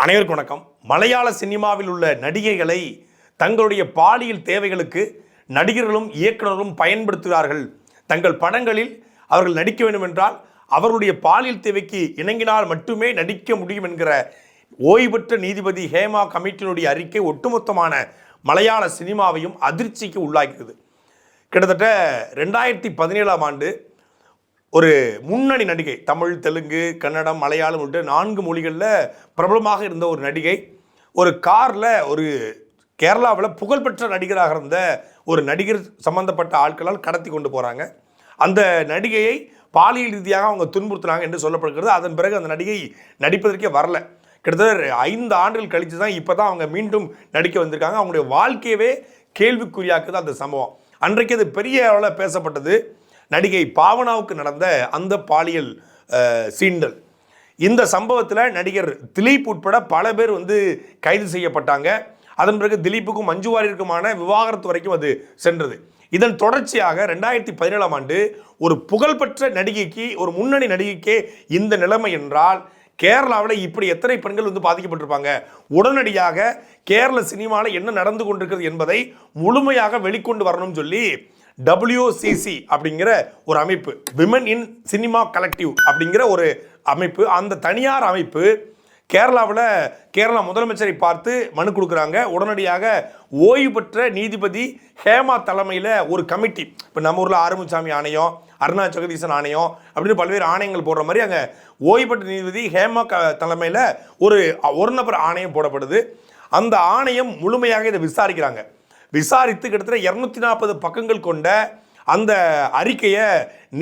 அனைவருக்கும் வணக்கம். மலையாள சினிமாவில் உள்ள நடிகைகளை தங்களுடைய பாலியல் தேவைகளுக்கு நடிகர்களும் இயக்குனரும் பயன்படுத்துகிறார்கள். தங்கள் படங்களில் அவர்கள் நடிக்க வேண்டும் என்றால் அவருடைய பாலியல் தேவைக்கு இணங்கினால் மட்டுமே நடிக்க முடியும் என்கிற ஓய்வு பெற்ற நீதிபதி ஹேமா கமிட்டியினுடைய அறிக்கை ஒட்டுமொத்தமான மலையாள சினிமாவையும் அதிர்ச்சிக்கு உள்ளாக்கிறது கிட்டத்தட்ட ரெண்டாயிரத்தி பதினேழாம் ஆண்டு ஒரு முன்னணி நடிகை தமிழ் தெலுங்கு கன்னடம் மலையாளம் உள்ளிட்ட நான்கு மொழிகளில் பிரபலமாக இருந்த ஒரு நடிகை ஒரு காரில் ஒரு கேரளாவில் புகழ்பெற்ற நடிகராக இருந்த ஒரு நடிகர் சம்பந்தப்பட்ட ஆட்களால் கடத்தி கொண்டு போகிறாங்க அந்த நடிகையை பாலியல் ரீதியாக அவங்க துன்புறுத்துனாங்க என்று சொல்லப்படுகிறது. அதன் பிறகு அந்த நடிகை நடிப்பதற்கே வரல. கிட்டத்தட்ட ஐந்து ஆண்டுகள் கழித்து தான் இப்போ தான் அவங்க மீண்டும் நடிக்க வந்திருக்காங்க. அவங்களுடைய வாழ்க்கையவே கேள்விக்குறியாக்குது அந்த சம்பவம். அன்றைக்கு அது பெரிய அளவில் பேசப்பட்டது. நடிகை பாவனாவுக்கு நடந்த அந்த பாலியல் சீண்டல். இந்த சம்பவத்தில் நடிகர் திலீப் உட்பட பல பேர் வந்து கைது செய்யப்பட்டாங்க. அதன் பிறகு திலீப்புக்கும் மஞ்சு வாரியருக்குமான விவாகரத்து வரைக்கும் அது சென்றது. இதன் தொடர்ச்சியாக ரெண்டாயிரத்தி பதினேழாம் ஆண்டு ஒரு புகழ்பெற்ற நடிகைக்கு ஒரு முன்னணி நடிகைக்கே இந்த நிலைமை என்றால் கேரளாவில் இப்படி எத்தனை பெண்கள் வந்து பாதிக்கப்பட்டிருப்பாங்க? உடனடியாக கேரள சினிமாவில் என்ன நடந்து கொண்டிருக்கிறது என்பதை முழுமையாக வெளிக்கொண்டு வரணும்னு சொல்லி டபிள்யூசிசி அப்படிங்கிற ஒரு அமைப்பு. விமன் இன் சினிமா கலெக்டிவ் அப்படிங்கிற ஒரு அமைப்பு. அந்த தனியார் அமைப்பு கேரளாவில் கேரளா முதலமைச்சரை பார்த்து மனு கொடுக்குறாங்க. உடனடியாக ஓய்வு பெற்ற நீதிபதி ஹேமா தலைமையில் ஒரு கமிட்டி. இப்போ நம்ம ஊரில் ஆறுமுசாமி ஆணையம் அருணா ஜெகதீசன் ஆணையம் அப்படின்னு பல்வேறு ஆணையங்கள் போடுற மாதிரி அங்கே ஓய்வு பெற்ற நீதிபதி ஹேமா க தலைமையில் ஒரு ஒரு நபர் ஆணையம் போடப்படுது. அந்த ஆணையம் முழுமையாக இதை விசாரிக்கிறாங்க. விசாரித்து கிட்டத்தட்ட இரநூத்தி நாற்பது பக்கங்கள் கொண்ட அந்த அறிக்கையை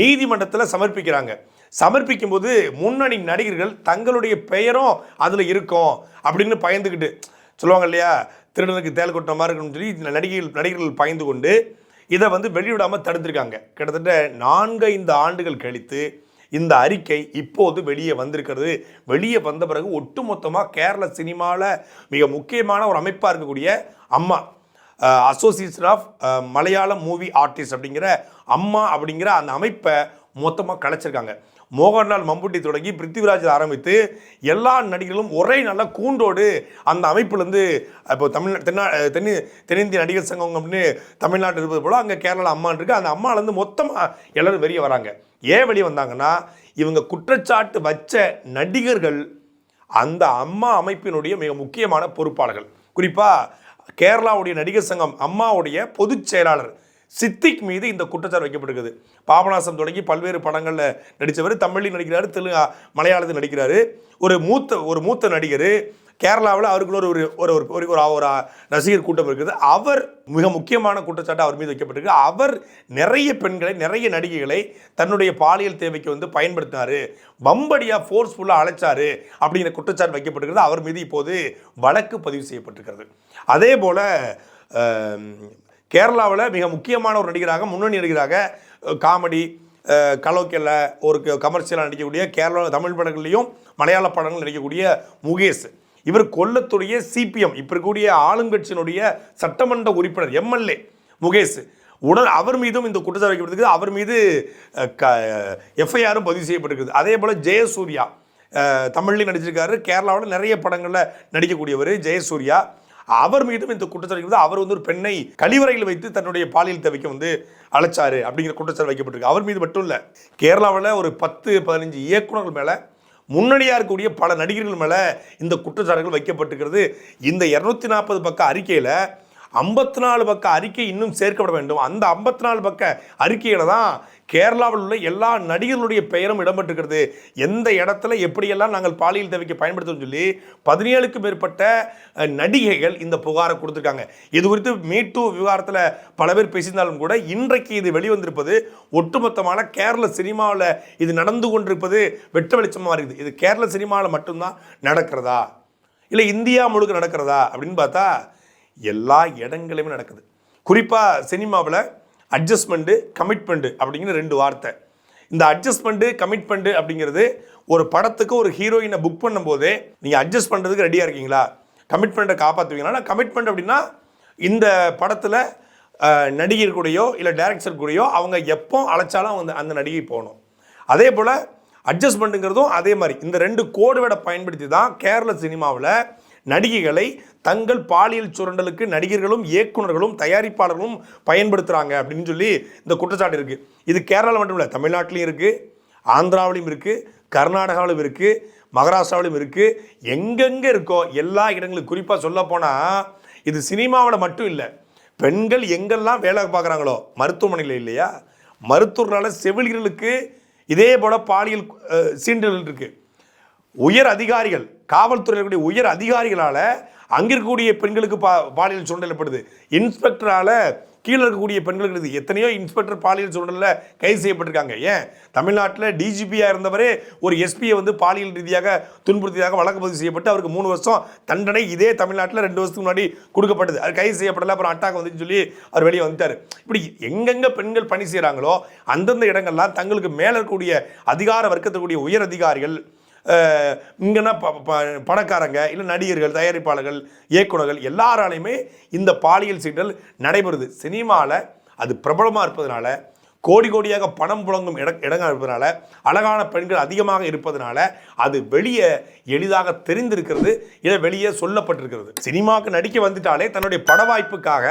நீதிமன்றத்தில் சமர்ப்பிக்கிறாங்க. சமர்ப்பிக்கும்போது முன்னணி நடிகர்கள் தங்களுடைய பெயரும் அதில் இருக்கும் அப்படின்னு பயந்துக்கிட்டு சொல்லுவாங்க இல்லையா? திருடனுக்கு தேல் கொட்ட மாதிரி இருக்குன்னு சொல்லி நடிகைகள் நடிகர்கள் பயந்து கொண்டு இதை வந்து வெளியிடாமல் தடுத்திருக்காங்க. கிட்டத்தட்ட நான்கு ஐந்து ஆண்டுகள் கழித்து இந்த அறிக்கை இப்போது வெளியே வந்திருக்கிறது. வெளியே வந்த பிறகு ஒட்டுமொத்தமாக கேரள சினிமாவில் மிக முக்கியமான ஒரு அமைப்பாக இருக்கக்கூடிய AMMA association of Malayalam movie artist அப்படிங்கிற அம்மா அப்படிங்கிற அந்த அமைப்பை மொத்தமாக கலைச்சிருக்காங்க. மோகன்லால் மம்புட்டி தொடங்கி பிருத்திவிராஜ் ஆரம்பித்து எல்லா நடிகர்களும் ஒரே நல்ல கூண்டோடு அந்த அமைப்புலேருந்து இப்போ தமிழ் தென்னா தென் தென்னிந்திய நடிகர் சங்கம் அப்படின்னு தமிழ்நாட்டில் இருப்பது போல் அங்கே கேரளா அம்மான் இருக்குது அந்த அம்மாலேருந்து மொத்தமாக எல்லாரும் வெளியே வராங்க. ஏன் வெளியே வந்தாங்கன்னா இவங்க குற்றச்சாட்டு வச்ச நடிகர்கள் அந்த அம்மா அமைப்பினுடைய மிக முக்கியமான பொறுப்பாளர்கள். குறிப்பாக கேரளாவுடைய நடிகர் சங்கம் அம்மாவுடைய பொதுச் செயலாளர் சித்திக் மீது இந்த குற்றச்சாட்டு வைக்கப்பட்டிருக்குது. பாபநாசம் தொடங்கி பல்வேறு படங்களில் நடித்தவர் தமிழில் நடிக்கிறாரு தெலுங்கு மலையாளத்தில் நடிக்கிறாரு. ஒரு மூத்த ஒரு மூத்த நடிகர் கேரளாவில் அவருக்குன்னு ஒரு ஒரு ஒரு ஒரு ஒரு ரசிகர் கூட்டம் இருக்குது. அவர் மிக முக்கியமான குற்றச்சாட்டு அவர் மீது வைக்கப்பட்டிருக்கு. அவர் நிறைய பெண்களை நிறைய நடிகைகளை தன்னுடைய பாலியல் தேவைக்கு வந்து பயன்படுத்தினார். வம்படியாக ஃபோர்ஸ்ஃபுல்லாக அழைச்சாரு அப்படிங்கிற குற்றச்சாட்டு வைக்கப்பட்டிருக்கிறது. அவர் மீது இப்போது வழக்கு பதிவு செய்யப்பட்டிருக்கிறது. அதே போல் கேரளாவில் மிக முக்கியமான ஒரு நடிகராக முன்னணி நடிகராக காமெடி கலோக்கியில் ஒரு கமர்ஷியலாக நடிக்கக்கூடிய கேரளா தமிழ் படங்கள்லையும் மலையாள படங்கள் நடிக்கக்கூடிய முகேஷ். இவர் கொல்லத்துடைய சிபிஎம் இப்போ இருக்கக்கூடிய ஆளுங்கட்சியினுடைய சட்டமன்ற உறுப்பினர் எம்எல்ஏ முகேஷ். உடல் அவர் மீதும் இந்த குற்றச்சாட்டு வைக்கப்பட்டிருக்கு அவர் மீது க எஃப்ஐஆரும் பதிவு செய்யப்பட்டிருக்குது. அதே போல் ஜெயசூர்யா அஹ், தமிழ்லையும் நடிச்சிருக்காரு. கேரளாவில் நிறைய படங்களில் நடிக்கக்கூடியவர் ஜெயசூர்யா. அவர் மீதும் இந்த குற்றச்சாட்டு அவர் வந்து ஒரு பெண்ணை கழிவறையில் வைத்து தன்னுடைய பாலியல் தவிக்க வந்து அழைச்சாரு அப்படிங்கிற குற்றச்சாட்டு வைக்கப்பட்டிருக்கு. அவர் மீது மட்டும் இல்லை கேரளாவில் ஒரு பத்து பதினஞ்சு இயக்குனர்கள் மேலே முன்னணியாக இருக்கக்கூடிய பல நடிகர்கள் மேலே இந்த குற்றச்சாட்டுகள் வைக்கப்பட்டிருக்கிறது. இந்த இரநூத்தி நாற்பது பக்க அறிக்கையில் ஐம்பத்தி நாலு பக்க அறிக்கை இன்னும் சேர்க்கப்பட வேண்டும். அந்த ஐம்பத்தி நாலு பக்க அறிக்கையில் தான் கேரளாவில் உள்ள எல்லா நடிகர்களுடைய பெயரும் இடம்பெற்றிருக்கிறது. எந்த இடத்துல எப்படியெல்லாம் நாங்கள் பாலியல் தேவைக்கு பயன்படுத்தணும்னு சொல்லி பதினேழுக்கும் மேற்பட்ட நடிகைகள் இந்த புகாரை கொடுத்துருக்காங்க. இது குறித்து மீட்டு விவகாரத்தில் பல பேர் பேசியிருந்தாலும் கூட இன்றைக்கு இது வெளிவந்திருப்பது ஒட்டுமொத்தமான கேரள சினிமாவில் இது நடந்து கொண்டிருப்பது வெட்ட வெளிச்சமாக இருக்குது. இது கேரள சினிமாவில் மட்டும்தான் நடக்கிறதா? இல்லை இந்தியா முழுக்க நடக்கிறதா? அப்படின்னு பார்த்தா எல்லா இடங்களையுமே நடக்குது. குறிப்பாக சினிமாவில் அட்ஜஸ்ட்மெண்ட்டு கமிட்மெண்ட்டு அப்படிங்கிற ரெண்டு வார்த்தை. இந்த அட்ஜஸ்ட்மெண்ட்டு கமிட்மெண்ட்டு அப்படிங்கிறது ஒரு படத்துக்கு ஒரு ஹீரோயினை புக் பண்ணும்போதே நீங்கள் அட்ஜஸ்ட் பண்ணுறதுக்கு ரெடியாக இருக்கீங்களா? கமிட்மெண்ட்டை காப்பாற்றுவீங்களா கமிட்மெண்ட் அப்படின்னா இந்த படத்தில் நடிகர் கூடயோ இல்லை டேரக்டர் கூடயோ அவங்க எப்போ அழைச்சாலும் வந்து அந்த நடிகை போகணும். அதே போல் அட்ஜஸ்ட்மெண்ட்டுங்கிறதும் அதே மாதிரி. இந்த ரெண்டு கோடுவேடை பயன்படுத்தி தான் கேரள சினிமாவில் நடிகைகளை தங்கள் பாலியல் சுரண்டலுக்கு நடிகர்களும் இயக்குனர்களும் தயாரிப்பாளர்களும் பயன்படுத்துகிறாங்க அப்படின்னு சொல்லி இந்த குற்றச்சாட்டு இருக்குது இது கேரளாவில் மட்டும் இல்லை தமிழ்நாட்டிலையும் இருக்குது ஆந்திராவிலையும் இருக்குது கர்நாடகாவிலும் இருக்குது மகாராஷ்டிராவிலும் இருக்குது எங்கெங்கே இருக்கோ எல்லா இடங்களும் குறிப்பாக சொல்ல போனால் இது சினிமாவில் மட்டும் இல்லை பெண்கள் எங்கெல்லாம் வேலை பார்க்குறாங்களோ மருத்துவமனையில் இல்லையா? மருத்துவர்களால் செவிலியர்களுக்கு இதே போல் பாலியல் சீண்டல் இருக்குது உயர் அதிகாரிகள் காவல்துறையினுடைய உயர் அதிகாரிகளால் அங்கே இருக்கக்கூடிய பெண்களுக்கு பா பாலியல் சுரண்டலப்படுது இன்ஸ்பெக்டரால் கீழே இருக்கக்கூடிய பெண்களுக்கு எத்தனையோ இன்ஸ்பெக்டர் பாலியல் சூழலில் கைது செய்யப்பட்டிருக்காங்க. ஏன்? தமிழ்நாட்டில் டிஜிபியாக இருந்தவரே ஒரு எஸ்பியை வந்து பாலியல் ரீதியாக துன்புறுத்தியதாக வழக்கு பதிவு செய்யப்பட்டு அவருக்கு மூணு வருஷம் தண்டனை இதே தமிழ்நாட்டில் ரெண்டு வருஷத்துக்கு முன்னாடி கொடுக்கப்பட்டது. அது கைது செய்யப்படல. அப்புறம் அட்டாக் வந்துன்னு சொல்லி அவர் வெளியே வந்துட்டார். இப்படி எங்கெங்கே பெண்கள் பணி செய்கிறாங்களோ அந்தந்த இடங்கள்லாம் தங்களுக்கு மேலே இருக்கக்கூடிய அதிகார வர்க்கத்திற்குரிய உயர் அதிகாரிகள் இங்கன்னா ப ப- பணக்காரங்க இல்லை நடிகர்கள் தயாரிப்பாளர்கள் இயக்குனர்கள் எல்லாராலையுமே இந்த பாலியல் சீண்டல் நடைபெறுது. சினிமாவில் அது பிரபலமாக இருப்பதனால கோடி கோடியாக பணம் புழங்கும் இட இடங்கள் இருப்பதனால அழகான பெண்கள் அதிகமாக இருப்பதனால அது வெளியே எளிதாக தெரிந்திருக்கிறது இல்லை வெளியே சொல்லப்பட்டிருக்கிறது. சினிமாவுக்கு நடிக்க வந்துட்டாலே தன்னுடைய பட வாய்ப்புக்காக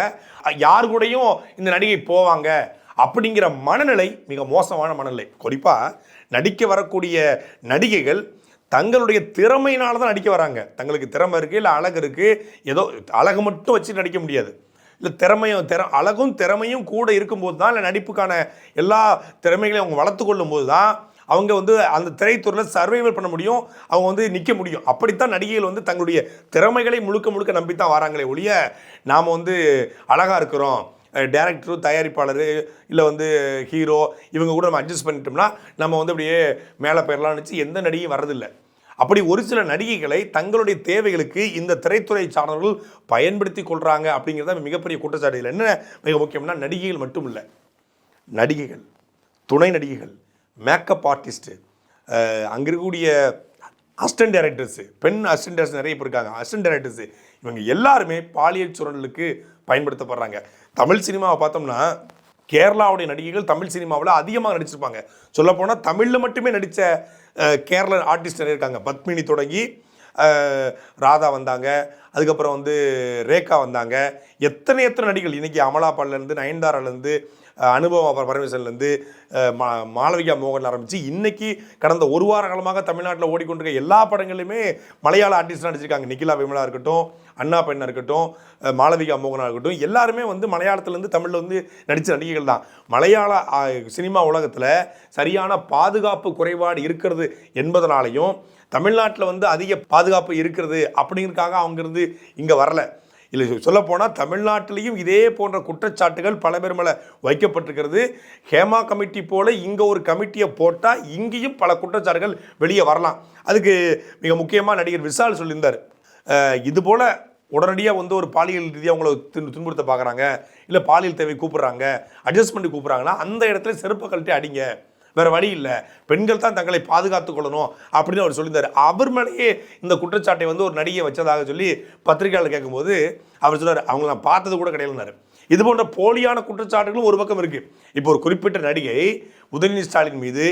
யார் கூடயும் இந்த நடிகை போவாங்க அப்படிங்கிற மனநிலை மிக மோசமான மனநிலை. குறிப்பாக நடிக்க வரக்கூடிய நடிகைகள் தங்களுடைய திறமையினால தான் நடிக்க வராங்க. தங்களுக்கு திறமை இருக்குது இல்லை அழகு இருக்குது ஏதோ அழகு மட்டும் வச்சு நடிக்க முடியாது. இல்லை திறமையும் திற அழகும் திறமையும் கூட இருக்கும்போது தான் இல்லை நடிப்புக்கான எல்லா திறமைகளையும் அவங்க வளர்த்து கொள்ளும்போது தான் அவங்க வந்து அந்த திரைத்துறையில் சர்வைவல் பண்ண முடியும் அவங்க வந்து நிற்க முடியும். அப்படித்தான் நடிகைகள் வந்து தங்களுடைய திறமைகளை முழுக்க முழுக்க நம்பி தான் வராங்களே ஒழிய நாம் வந்து அழகாக இருக்கிறோம். டேரக்டரு தயாரிப்பாளர் இல்லை வந்து ஹீரோ இவங்க கூட நம்ம அட்ஜஸ்ட் பண்ணிட்டோம்னா நம்ம வந்து அப்படியே மேலே போயிடலாம்னு நினச்சி எந்த நடிகையும் வரதில்லை அப்படி ஒரு சில நடிகைகளை தங்களுடைய தேவைகளுக்கு இந்த திரைத்துறை சார்ந்தவர்கள் பயன்படுத்தி கொள்கிறாங்க அப்படிங்கிறத மிகப்பெரிய குற்றச்சாட்டுகள் என்ன மிக முக்கியம்னா நடிகைகள் மட்டும் இல்லை நடிகைகள் துணை நடிகைகள் மேக்கப் ஆர்டிஸ்ட்டு அங்கே இருக்கக்கூடிய அசிஸ்டன்ட் டைரக்டர்ஸு பெண் அசிஸ்டன்ட் டைரக்டர்ஸ் நிறைய பேர் இருக்காங்க. அசிஸ்டன்ட் டைரக்டர்ஸு இவங்க எல்லாருமே பாலியல் சுரண்டலுக்கு பயன்படுத்தப்படுறாங்க. தமிழ் சினிமாவை பார்த்தோம்னா கேரளாவுடைய நடிகைகள் தமிழ் சினிமாவில் அதிகமாக நடிச்சிருப்பாங்க. சொல்லப்போனால் தமிழில் மட்டுமே நடித்த கேரள ஆர்டிஸ்ட் நிறைய இருக்காங்க. பத்மினி தொடங்கி ராதா வந்தாங்க. அதுக்கப்புறம் வந்து ரேகா வந்தாங்க. எத்தனை எத்தனை நடிகள் இன்றைக்கி அமலா பால்லேருந்து நயன்தாராலேருந்து அனுபவம் அப்புறம் பரமேஸ்வரன்லேருந்து மா மாளவிகா மோகன் ஆரம்பித்து இன்றைக்கி கடந்த ஒரு வார காலமாக தமிழ்நாட்டில் ஓடிக்கொண்டிருக்க எல்லா படங்களையுமே மலையாள ஆர்டிஸ்ட் நடிச்சிருக்காங்க. நிக்கிலா விமலா இருக்கட்டும் அண்ணா பெண்ணாக இருக்கட்டும் மாளவிகா மோகனாக இருக்கட்டும் எல்லாருமே வந்து மலையாளத்துலேருந்து தமிழில் வந்து நடித்த நடிகைகள் தான். மலையாள சினிமா உலகத்தில் சரியான பாதுகாப்பு குறைபாடு இருக்கிறது என்பதனாலையும் தமிழ்நாட்டில் வந்து அதிக பாதுகாப்பு இருக்கிறது அப்படிங்கிறதுக்காக அவங்க இருந்து இங்கே வரல. இல்லை சொல்லப்போனால் தமிழ்நாட்டிலையும் இதே போன்ற குற்றச்சாட்டுகள் பல பேர் மேலே வைக்கப்பட்டிருக்கிறது. ஹேமா கமிட்டி போல் இங்கே ஒரு கமிட்டியை போட்டால் இங்கேயும் பல குற்றச்சாட்டுகள் வெளியே வரலாம். அதுக்கு மிக முக்கியமாக நடிகர் விசால் சொல்லியிருந்தார். இது போல் உடனடியாக வந்து ஒரு பாலியல் ரீதியாக அவங்கள துன் துன்புறுத்த பார்க்குறாங்க இல்லை பாலியல் தேவை கூப்பிட்றாங்க அட்ஜஸ்ட்மெண்ட் கூப்பிட்றாங்கன்னா அந்த இடத்துல செருப்பை கழட்டி அடிங்க. வேற வழி இல்லை. பெண்கள் தான் தங்களை பாதுகாத்து கொள்ளணும் அப்படின்னு அவர் சொல்லியிருந்தார். அவர் மேலேயே இந்த குற்றச்சாட்டை வந்து ஒரு நடிகை வச்சதாக சொல்லி பத்திரிகையாளர் கேட்கும்போது அவர் சொன்னார் அவங்க நான் பார்த்தது கூட கிடையாதுனாரு இது போன்ற போலியான குற்றச்சாட்டுகளும் ஒரு பக்கம் இருக்கு. இப்போ ஒரு குறிப்பிட்ட நடிகை உதயநிதி ஸ்டாலின் மீது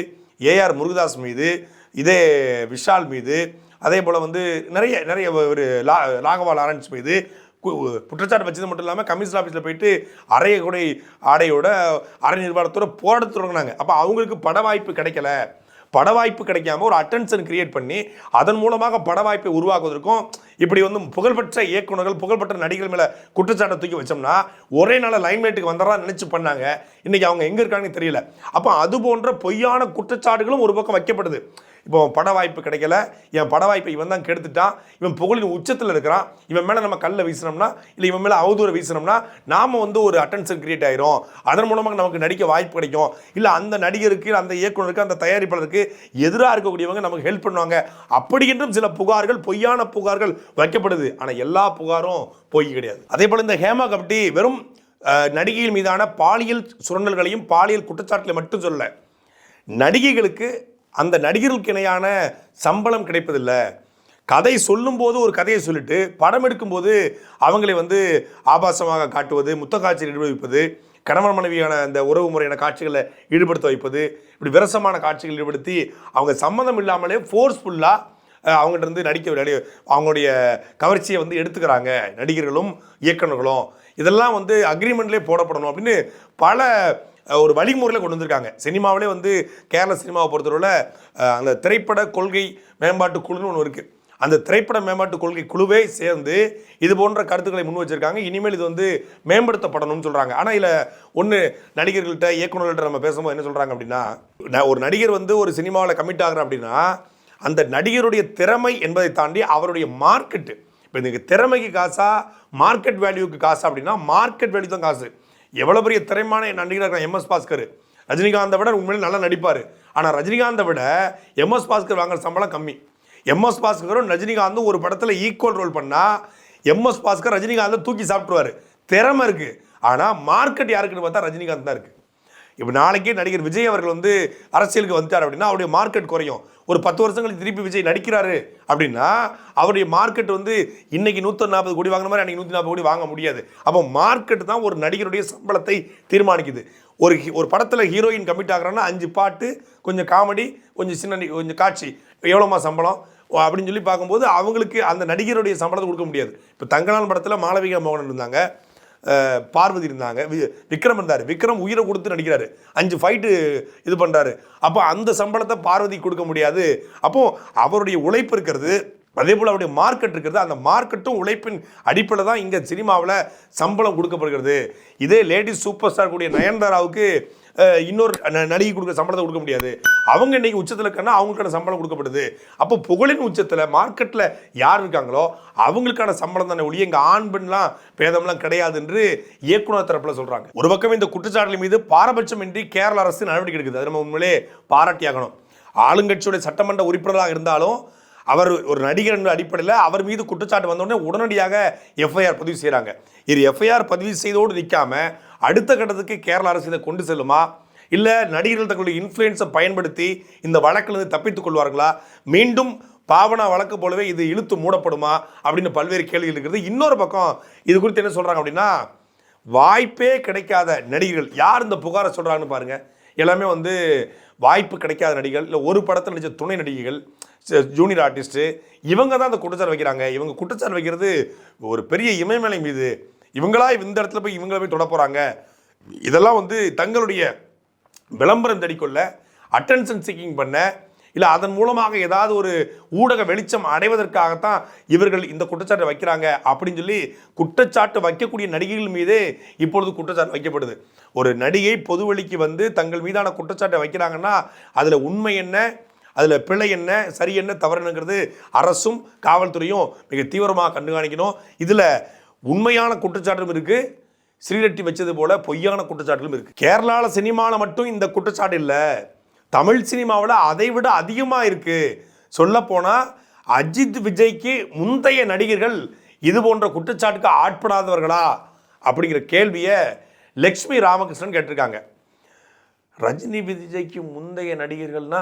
ஏஆர் முருகதாஸ் மீது இதே விஷால் மீது அதே போல் வந்து நிறைய நிறைய ஒரு லா ராகவா லாரன்ஸ் மீது குற்றச்சாட்டு வச்சது மட்டும் இல்லாமல் கமிஷன் ஆஃபீஸில் போயிட்டு அரையகுடை கூட ஆடையோட அரை நிர்வாகத்தோட போராட தொடங்கினாங்க. அப்போ அவங்களுக்கு பட வாய்ப்பு கிடைக்கல. பட வாய்ப்பு கிடைக்காம ஒரு அட்டென்ஷன் கிரியேட் பண்ணி அதன் மூலமாக பட வாய்ப்பை உருவாக்குவதற்கும் இப்படி வந்து புகழ்பெற்ற இயக்குனர்கள் புகழ்பெற்ற நடிகர்கள் மேலே குற்றச்சாட்டை தூக்கி வச்சோம்னா ஒரே நாள் லைன்லைட்டுக்கு வந்துடா நினச்சி பண்ணாங்க. இன்றைக்கி அவங்க எங்கே இருக்காங்கன்னு தெரியல. அப்போ அது போன்ற பொய்யான குற்றச்சாட்டுகளும் ஒரு பக்கம் வைக்கப்படுது இப்போ பட வாய்ப்பு கிடைக்கல. என் பட வாய்ப்பை இவன் தான் கெடுத்துட்டான். இவன் புகழின் உச்சத்தில் இருக்கிறான். இவன் மேலே நம்ம கல்லில் வீசினோம்னா இல்லை இவன் மேலே அவதூற வீசினோம்னா நாம் வந்து ஒரு அட்டென்ஷன் கிரியேட் ஆயிரும். அதன் மூலமாக நமக்கு நடிக்க வாய்ப்பு கிடைக்கும். இல்லை அந்த நடிகருக்கு அந்த இயக்குனருக்கு அந்த தயாரிப்பாளருக்கு எதிராக இருக்கக்கூடியவங்க நமக்கு ஹெல்ப் பண்ணுவாங்க. அப்படி என்றும் சில புகார்கள் பொய்யான புகார்கள் வைக்கப்படுது. ஆனால் எல்லா புகாரும் பொய் கிடையாது. அதே போல் இந்த ஹேமா கமிட்டி வெறும் நடிகையின் மீதான பாலியல் சுரண்டல்களையும் பாலியல் குற்றச்சாட்டுகளை மட்டும் சொல்ல நடிகைகளுக்கு அந்த நடிகர்களுக்கு இணையான சம்பளம் கிடைப்பதில்லை. கதை சொல்லும்போது ஒரு கதையை சொல்லிட்டு படம் எடுக்கும்போது அவங்களை வந்து ஆபாசமாக காட்டுவது முத்த காட்சியில் வைப்பது கணவன் மனைவியான அந்த உறவு முறையான காட்சிகளை ஈடுபடுத்த வைப்பது இப்படி விரசமான காட்சிகள் ஈடுபடுத்தி அவங்க சம்மந்தம் இல்லாமலே ஃபோர்ஸ்ஃபுல்லாக அவங்ககிட்ட இருந்து நடிக்க நடி அவங்களுடைய கவர்ச்சியை வந்து எடுத்துக்கிறாங்க நடிகர்களும் இயக்குனர்களும் இதெல்லாம் வந்து அக்ரிமெண்ட்லேயே போடப்படணும் அப்படின்னு பல ஒரு வழிமுறையில் கொண்டு வந்திருக்காங்க. சினிமாவிலே வந்து கேரள சினிமாவை பொறுத்தவரையில் அந்த திரைப்பட கொள்கை மேம்பாட்டு குழுன்னு ஒன்று இருக்குது அந்த திரைப்பட மேம்பாட்டு கொள்கை குழுவே சேர்ந்து இது போன்ற கருத்துக்களை முன் வச்சிருக்காங்க. இனிமேல் இது வந்து மேம்படுத்தப்படணும்னு சொல்கிறாங்க ஆனால் இதில் ஒன்று நடிகர்கள்ட்ட இயக்குநர்கள்ட்ட நம்ம பேசும்போது என்ன சொல்கிறாங்க அப்படின்னா ந- ஒரு நடிகர் வந்து ஒரு சினிமாவில் கமிட் ஆகிறேன் அப்படின்னா அந்த நடிகருடைய திறமை என்பதை தாண்டி அவருடைய மார்க்கெட்டு இப்போ இதுக்கு திறமைக்கு காசா மார்க்கெட் வேல்யூக்கு காசா அப்படின்னா மார்க்கெட் வேல்யூ தான் காசு. எவ்வளோ பெரிய திறமையான நடிகர் இருக்கான் எம்எஸ் பாஸ்கர். ரஜினிகாந்தை விட உண்மையிலே நல்லா நடிப்பார். ஆனால் ரஜினிகாந்தை விட எம்எஸ் பாஸ்கர் வாங்குற சம்பளம் கம்மி. எம்எஸ் பாஸ்கரும் ரஜினிகாந்தும் ஒரு படத்தில் ஈக்குவல் ரோல் பண்ணால் எம்எஸ் பாஸ்கர் ரஜினிகாந்தை தூக்கி சாப்பிட்ருவார் திறமை இருக்குது ஆனால் மார்க்கெட் யாருக்குன்னு பார்த்தா ரஜினிகாந்த் தான் இருக்குது இப்போ நாளைக்கே நடிகர் விஜய் அவர்கள் வந்து அரசியலுக்கு வந்துட்டார் அப்படின்னா அவருடைய மார்க்கெட் குறையும். ஒரு பத்து வருஷங்களுக்கு திருப்பி விஜய் நடிக்கிறாரு அப்படின்னா அவருடைய மார்க்கெட் வந்து இன்னைக்கு நூற்றி நாற்பது கோடி வாங்குற மாதிரி அன்றைக்கி நூற்றி நாற்பது கோடி வாங்க முடியாது. அப்போ மார்க்கெட் தான் ஒரு நடிகருடைய சம்பளத்தை தீர்மானிக்குது. ஒரு ஒரு படத்தில் ஹீரோயின் கமிட் ஆகிறான்னா அஞ்சு பாட்டு கொஞ்சம் காமெடி கொஞ்சம் சின்ன கொஞ்சம் காட்சி எவ்வளோமா சம்பளம் ஓ, அப்படின்னு சொல்லி பார்க்கும்போது அவங்களுக்கு அந்த நடிகருடைய சம்பளத்தை கொடுக்க முடியாது. இப்போ தங்கலான் படத்தில் மாளவிகா மோகன் இருந்தாங்க. பார்வதி இருந்தாங்க. வி- விக்ரம் இருந்தார். விக்ரம் உயிரை கொடுத்து நடிக்கிறாரு. அஞ்சு ஃபைட்டு இது பண்ணுறாரு அப்போ அந்த சம்பளத்தை பார்வதி கொடுக்க முடியாது. அப்போது அவருடைய உழைப்பு இருக்கிறது. அதே போல் அவருடைய மார்க்கெட் இருக்கிறது அந்த மார்க்கெட்டும் உழைப்பின் அடிப்படையில் தான் இங்கே சினிமாவில் சம்பளம் கொடுக்கப்படுகிறது. இதே லேடிஸ் சூப்பர் ஸ்டார் கூடிய நயன்தாராவுக்கு இன்னொரு ந- நடிகை கொடுக்க சம்பளத்தை கொடுக்க முடியாது. அவங்க இன்றைக்கி உச்சத்தில் இருக்கன்னா அவங்களுக்கான சம்பளம் கொடுக்கப்படுது. அப்போ புகழின் உச்சத்தில் மார்க்கெட்டில் யார் இருக்காங்களோ அவங்களுக்கான சம்பளம் தானே ஒழிய இங்கே ஆண் பெண்லாம் பேதம்லாம் கிடையாது என்று இயக்குனர் தரப்பில் சொல்கிறாங்க ஒரு பக்கம் இந்த குற்றச்சாட்டுகள் மீது பாரபட்சமின்றி கேரள அரசு நடவடிக்கை எடுக்குது. அது நம்ம உண்மையிலே பாராட்டியாகணும். ஆளுங்கட்சியுடைய சட்டமன்ற உறுப்பினராக இருந்தாலும் அவர் ஒரு நடிகர் என்ற அடிப்படையில் அவர் மீது குற்றச்சாட்டு வந்தோடனே உடனடியாக எஃப்ஐஆர் பதிவு செய்கிறாங்க இது எஃப்ஐஆர் பதிவு செய்தோடு நிற்காம அடுத்த கட்டத்துக்கு கேரள அரசு இதை கொண்டு செல்லுமா? இல்லை நடிகர்கள் தங்களுடைய இன்ஃப்ளூயன்ஸை பயன்படுத்தி இந்த வழக்கிலிருந்து தப்பித்துக் கொள்வார்களா? மீண்டும் பாவனா வழக்கு போலவே இது இழுத்து மூடப்படுமா? அப்படின்னு பல்வேறு கேள்விகள் இருக்கிறது. இன்னொரு பக்கம் இது குறித்து என்ன சொல்கிறாங்க அப்படின்னா வாய்ப்பே கிடைக்காத நடிகர்கள் யார் இந்த புகாரை சொல்கிறாங்கன்னு பாருங்கள் எல்லாமே வந்து வாய்ப்பு கிடைக்காத நடிகர்கள் இல்லை ஒரு படத்தில் நடிச்ச துணை நடிகைகள் ஜூனியர் ஆர்டிஸ்ட்டு இவங்க தான் அந்த குற்றச்சாட்டு வைக்கிறாங்க. இவங்க குற்றச்சாட்டு வைக்கிறது ஒரு பெரிய இமயமலை மீது. இவங்களா இந்த இடத்துல போய் இவங்கள போய் தொட போகிறாங்க இதெல்லாம் வந்து தங்களுடைய விளம்பரம் தடிக்கொள்ள அட்டென்ஷன் சீக்கிங் பண்ண இல்லை அதன் மூலமாக ஏதாவது ஒரு ஊடக வெளிச்சம் அடைவதற்காகத்தான் இவர்கள் இந்த குற்றச்சாட்டை வைக்கிறாங்க அப்படின்னு சொல்லி குற்றச்சாட்டு வைக்கக்கூடிய நடிகைகள் மீதே இப்பொழுது குற்றச்சாட்டு வைக்கப்படுது. ஒரு நடிகை பொதுவெளிக்கு வந்து தங்கள் மீதான குற்றச்சாட்டை வைக்கிறாங்கன்னா அதில் உண்மை என்ன? அதில் பிழை என்ன சரி என்ன தவறுனுங்கிறது அரசும் காவல்துறையும் மிக தீவிரமாக கண்காணிக்கணும். இதில் உண்மையான குற்றச்சாட்டும் இருக்குது ஸ்ரீரெட்டி வச்சது போல் பொய்யான குற்றச்சாட்டுகளும் இருக்குது கேரளாவில் சினிமாவில் மட்டும் இந்த குற்றச்சாட்டு இல்லை. தமிழ் சினிமாவில் அதை விட அதிகமாக இருக்குது சொல்லப்போனால் அஜித் விஜய்க்கு முந்தைய நடிகர்கள் இது போன்ற குற்றச்சாட்டுக்கு ஆட்படாதவர்களா அப்படிங்கிற கேள்வியை லக்ஷ்மி ராமகிருஷ்ணன் கேட்டிருக்காங்க. ரஜினி விஜய்க்கு முந்தைய நடிகர்கள்னா